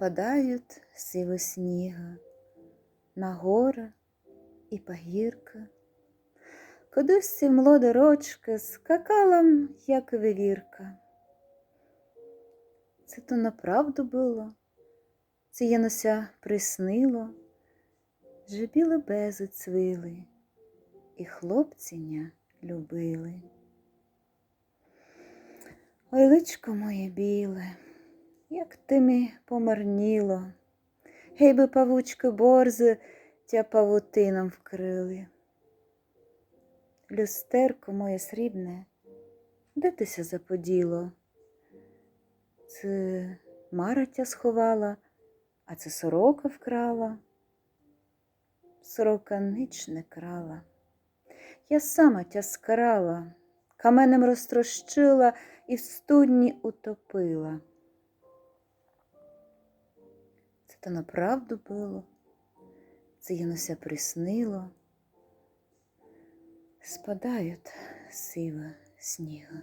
Спадають сиві сніга на гори і пагірка. Кудись млода рочка скакала, як вивірка. Це то направду було, це єнося приснило, же біле бези цвили, і хлопціня любили. Ой, личко моє біле, як ти ми помарніло, гей би павучки борзи тя павутином вкрили. Люстерко моє срібне, де тися заподіло? Це Мара тя сховала, а це сорока вкрала. Сорока нич не крала. Я сама тя скрала, каменем розтрощила і в студні утопила. То направду було, це юнося приснило. Спадають сива сніга.